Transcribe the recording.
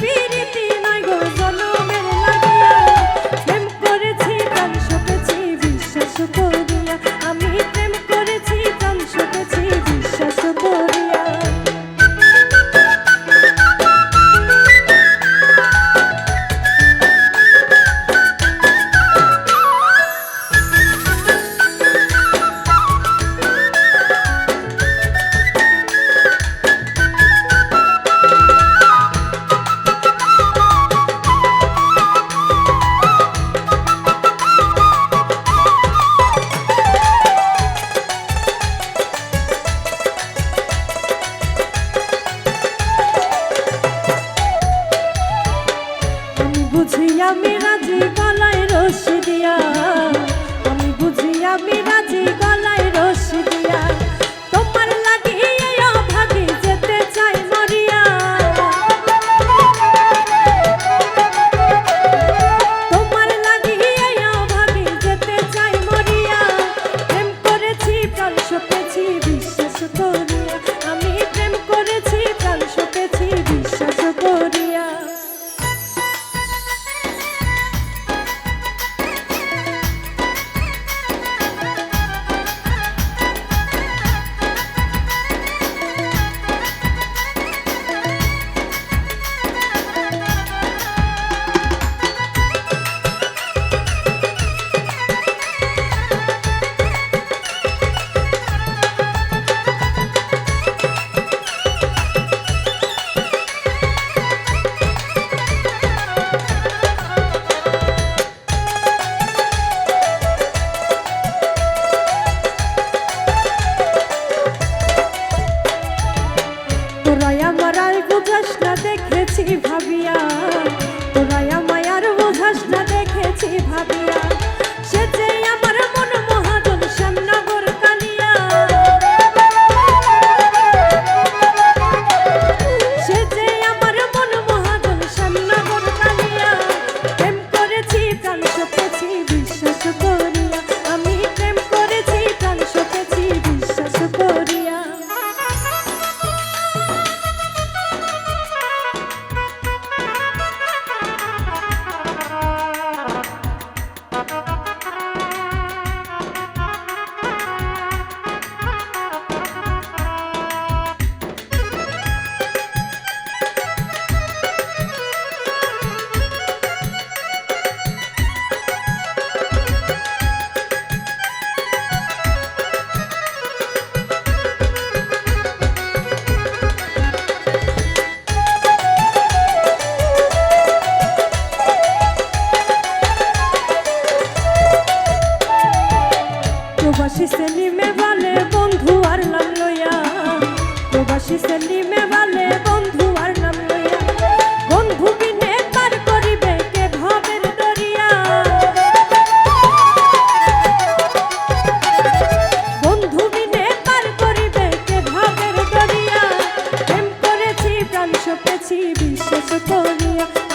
পিরিতি দিয়া মেরাজি গলায় রস দিয়া। সপেছি বিশ্বাস করিয়া